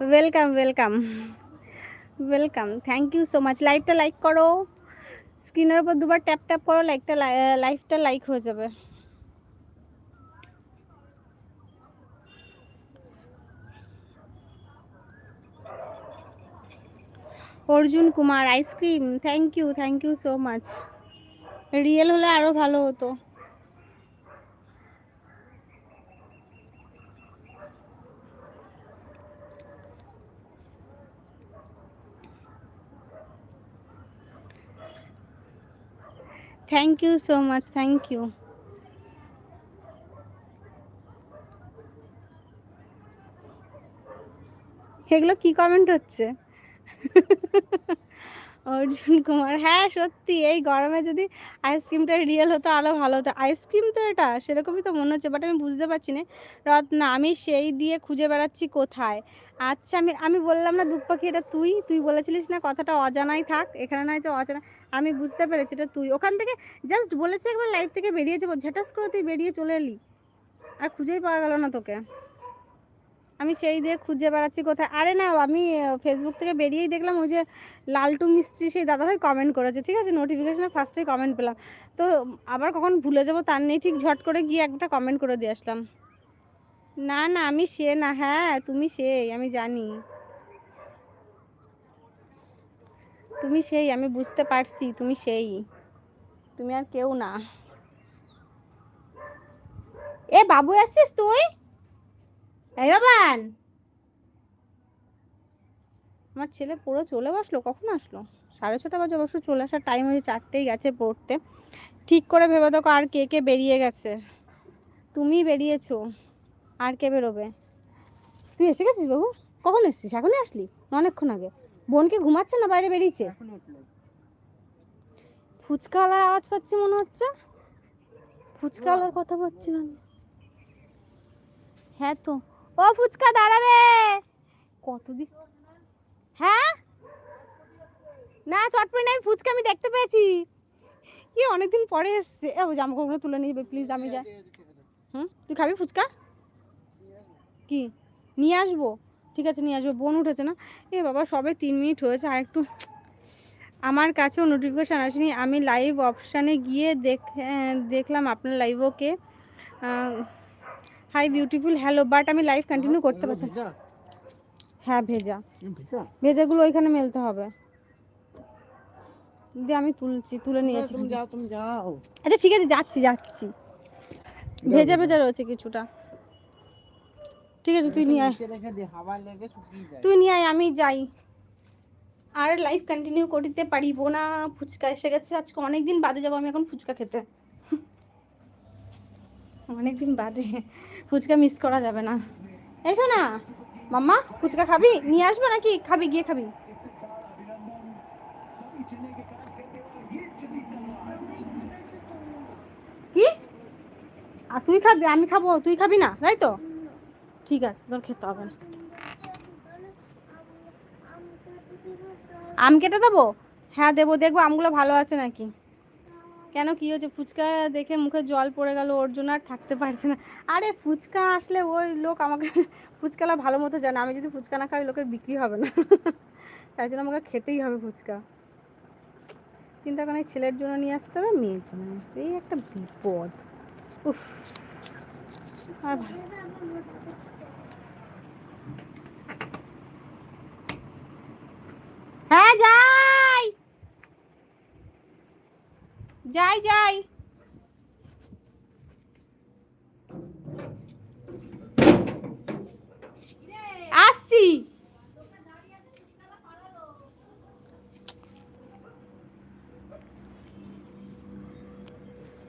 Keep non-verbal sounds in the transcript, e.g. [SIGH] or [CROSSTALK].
Welcome welcome welcome thank you so much লাইভটা like করো। স্ক্রিনের উপর দুবার ট্যাপ ট্যাপ করো লাইকটা লাইভটা লাইক হয়ে যাবে। Arjun Kumar ice cream thank you thank you so much real হলে আরও ভালো হতো। Thank you so much thank you এগুলো কি কমেন্ট হচ্ছে? [LAUGHS] অর্জুন কুমার। হ্যাঁ সত্যি, এই গরমে যদি আইসক্রিমটা রিয়েল হতো আরও ভালো হতো। আইসক্রিম তো এটা, সেরকমই তো মনে হচ্ছে বাট আমি বুঝতে পারছি না। রত্না, আমি সেই দিয়ে খুঁজে বেড়াচ্ছি কোথায়? আচ্ছা আমি আমি বললাম না দুঃখ পাখি, এটা তুই? তুই বলেছিলিস না কথাটা অজানাই থাক, এখানে নয় যে অজানা। আমি বুঝতে পেরেছি, এটা তুই। ওখান থেকে জাস্ট বলেছি একবার লাইফ থেকে বেরিয়ে যাব ঝাটাস করে তুই বেরিয়ে চলে এলি। আর খুঁজেই পাওয়া গেল না তোকে। আমি সেই দিয়ে খুঁজে বেড়াচ্ছি কোথায়। আরে না, আমি ফেসবুক থেকে বেরিয়েই দেখলাম ওই যে লালটু মিস্ত্রি সেই দাদাভাই কমেন্ট করেছে। ঠিক আছে নোটিফিকেশনে ফার্স্টেই কমেন্ট পেলাম। তো আবার কখন ভুলে যাব তার নেই, ঠিক ঝট করে গিয়ে একটা কমেন্ট করে দিয়ে আসলাম। না না, আমি সে না হ্যাঁ তুমি সেই, আমি জানি। তুমি সেই, আমি বুঝতে পারছি, তুমি সেই। তুমি আর কেউ না। এ, বাবু, আসছিস তুই? এই বাবান। আমার ছেলে পুরো চলে বসল, কখন আসলো? সাড়ে ছটা বাজে অবশ্য চলে আসার টাইম হয়েছে চারটেই গেছে পড়তে। ঠিক করে ভেবে দেখো আর কে কে বেরিয়ে গেছে। তুমি বেরিয়েছো, আর কে বেরোবে? তুই এসে গেছিস বাবু? কখন এসছিস? এখনই আসলি? অনেকক্ষণ আগে। বোনকে ঘুমাচ্ছে না? বাইরে বেরিয়েছে? ফুচকাওয়ালার আওয়াজ পাচ্ছি মনে হচ্ছে? ফুচকাওয়ালার কথা পাচ্ছি হ্যাঁ তো। ও ফুচকা দাঁড়াবে। কতদিন? হ্যাঁ? না চটপটি নাই ফুচকা আমি দেখতে পেয়েছি। কি অনেকদিন পরে এসছে। এ জামা কাপড়গুলো তুলে নিয়ে যাবে প্লিজ আমি যাই। হুম? তুই খাবি ফুচকা? কি? নিয়ে আসব? ঠিক আছে নিয়ে আসব। বোন উঠেছে না? এ বাবা সবে তিন মিনিট হয়েছে আর একটু আমার কাছেও নোটিফিকেশান আসেনি। আমি লাইভ অপশানে গিয়ে দেখ দেখলাম আপনার live okay hi beautiful hello but আমি লাইভ কন্টিনিউ করতে পারছি হ্যাঁ ভেজা। ভেজাগুলো ওইখানে মেলতে হবে। দিয়ে আমি তুলছি তুলে নিয়েছি। তুমি যাও তুমি যাও। আচ্ছা ঠিক আছে যাচ্ছি যাচ্ছি। ভেজা ভেজা রয়েছে কিছুটা। ঠিক আছে তুই নিয়ে আয়। নিচে রেখে দে হাওয়া লেগে শুকিয়ে যায়। তুই নিয়ে আয় আমি যাই। আর লাইফ কন্টিনিউ করতে পারিব না। ফুচকা এসে গেছে আজকে অনেক দিন বাদে যাব আমি এখন ফুচকা খেতে। অনেক দিন বাদে। ফুচকা মিস করা যাবে না। এসো না মাম্মা, ফুচকা খাবি? নিয়ে আসব নাকি? খাবি, গিয়ে খাবি। কি? আর তুই খাবি? আমি খাব, তুই খাবি না, তাই তো? ঠিক আছে, তোর খেতে হবে। আম কেটে দেবো? হ্যাঁ দেবো, দেখব, আমগুলো ভালো আছে নাকি? কেন কি হচ্ছে ফুচকা দেখে মুখে জল পড়ে গেল, ওর জন্য আর থাকতে পারছে না। আরে ফুচকা আসলে ওই লোক আমাকে [LAUGHS] ফুচকালা ভালো মতো জানে। আমি যদি ফুচকা না খাই লোকের বিক্রি হবে না। [LAUGHS] তাই জন্য আমাকে খেতেই হবে ফুচকা। কিন্তু এখন এই ছেলের জন্য নিয়ে আসতে হবে, মেয়ের জন্য নিয়ে আসতে এই একটা বিপদ। উফ। আর হ্যাঁ যাই যাই যাই।